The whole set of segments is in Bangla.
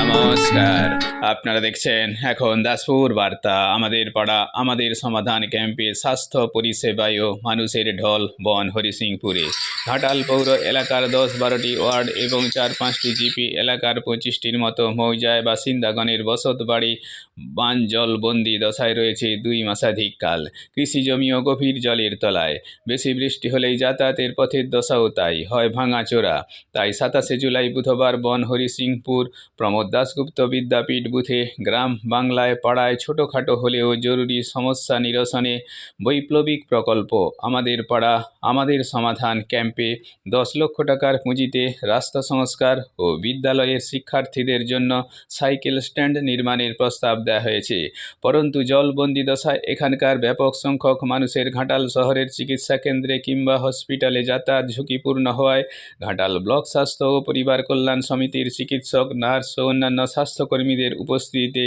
নমস্কার, আপনারা দেখছেন এখন দাসপুর বার্তা। আমাদের পাড়া, আমাদের সমাধান ক্যাম্পে স্বাস্থ্য পরিষেবায় মানুষের ঢল, বন হরিসিংপুরে। ঘাটাল পৌর এলাকার দশ বারোটি ওয়ার্ড এবং চার পাঁচটি জিপি এলাকার পঁচিশটির মতো মৌজায় বাসিন্দাগণের বসত বাড়ি বান জল বন্দি দশায় রয়েছে দুই মাসাধিক কাল। কৃষি জমিও গভীর জলের তলায়। বেশি বৃষ্টি হলেই যাতায়াতের পথের দশাও তাই, হয় ভাঙাচোরা তাই সাতাশে জুলাই বুধবার বন হরিসিংপুর প্রমোদ দাশগুপ্ত বিদ্যাপীঠ বুথে গ্রাম বাংলায় পাড়ায় ছোটোখাটো হলেও জরুরি সমস্যা নিরসনে বৈপ্লবিক প্রকল্প। আমাদের পাড়া, আমাদের সমাধান ক্যাম্পে দশ লক্ষ টাকার পুঁজিতে রাস্তা সংস্কার ও বিদ্যালয়ের শিক্ষার্থীদের জন্য সাইকেল স্ট্যান্ড নির্মাণের প্রস্তাব দেওয়া হয়েছে। পরন্তু জলবন্দি দশায় এখানকার ব্যাপক সংখ্যক মানুষের ঘাটাল শহরের চিকিৎসা কেন্দ্রে কিংবা হসপিটালে যাতায়াত ঝুঁকিপূর্ণ হওয়ায় ঘাটাল ব্লক স্বাস্থ্য ও পরিবার কল্যাণ সমিতির চিকিৎসক, নার্স ও অন্যান্য স্বাস্থ্যকর্মীদের উপস্থিতিতে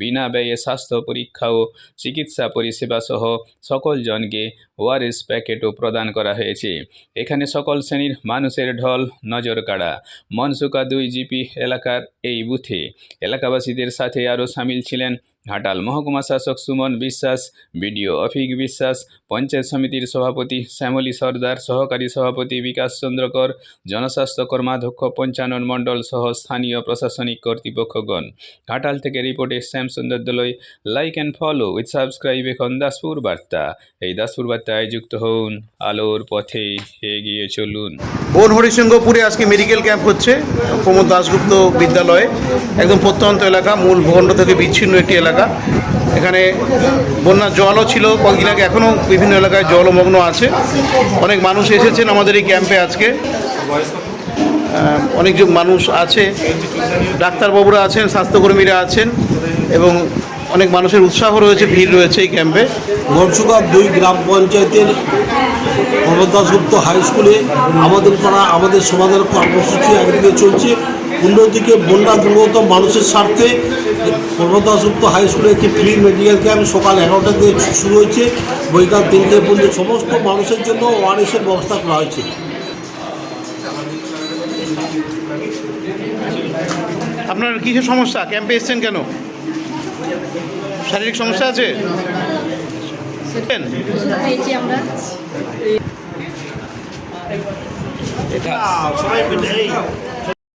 বিনা ব্যয়ে স্বাস্থ্য পরীক্ষা ও চিকিৎসা পরিষেবা সহ সকল জনকে ওআরএস প্যাকেটও প্রদান করা হয়েছে। এখানে সকল শ্রেণির মানুষের ঢল নজর কাড়া। মনসুকা দুই জিপি এলাকার এই বুথে এলাকাবাসীদের সাথে আরও সামিল ছিলেন ঘাটাল মহকুমা শাসক সুমন বিশ্বাস, বিডিও অফিক বিশ্বাস, পঞ্চায়েত সমিতির সভাপতি শ্যামলী সর্দার, সহকারী সভাপতি বিকাশ চন্দ্র কর, জনস্বাস্থ্য কর্মাধ্যক্ষ পঞ্চানন মণ্ডল সহ স্থানীয় প্রশাসনিক কর্তৃপক্ষগণ। ঘাটাল থেকে রিপোর্টে Shyamsundar Dolui. Like and follow with subscribe এখন দাসপুর বার্তা। এই দাসপুর বার্তায় যুক্ত হন আলোর পথে এগিয়ে চলুন। বোন হরিসিংহপুরে আজকে মেডিকেল ক্যাম্প হচ্ছে। প্রমোদ দাশগুপ্ত বিদ্যালয়ে। একদম প্রত্যন্ত এলাকা। মূল ভূখণ্ড থেকে বিচ্ছিন্ন একটি এলাকা। এখানে বন্যার জলও ছিল কয়েকদিন আগে এখনও বিভিন্ন এলাকায় জলমগ্ন আছে। অনেক মানুষ এসেছেন আমাদের এই ক্যাম্পে আজকে। অনেকজন মানুষ আছে। ডাক্তারবাবুরা আছেন, স্বাস্থ্যকর্মীরা আছেন, এবং অনেক মানুষের উৎসাহ রয়েছে, ভিড় রয়েছে এই ক্যাম্পে। মনসুকা দুই গ্রাম পঞ্চায়েতের দাসগুপ্ত হাই স্কুলে আমাদের পাড়া, আমাদের সমাধান কর্মসূচি একদিকে চলছে। অন্যদিকে বন্যা দুর্গত মানুষের স্বার্থে দাসগুপ্ত হাই স্কুলে একটি ফ্রি মেডিকেল ক্যাম্প সকাল এগারোটা থেকে শুরু হয়েছে। বৈকাল তিনটে পর্যন্ত সমস্ত মানুষের জন্য ওআরএসের ব্যবস্থা করা হয়েছে। আপনার কিছু সমস্যা? ক্যাম্পে এসছেন কেন? শারীরিক সমস্যা আছে? আমরা।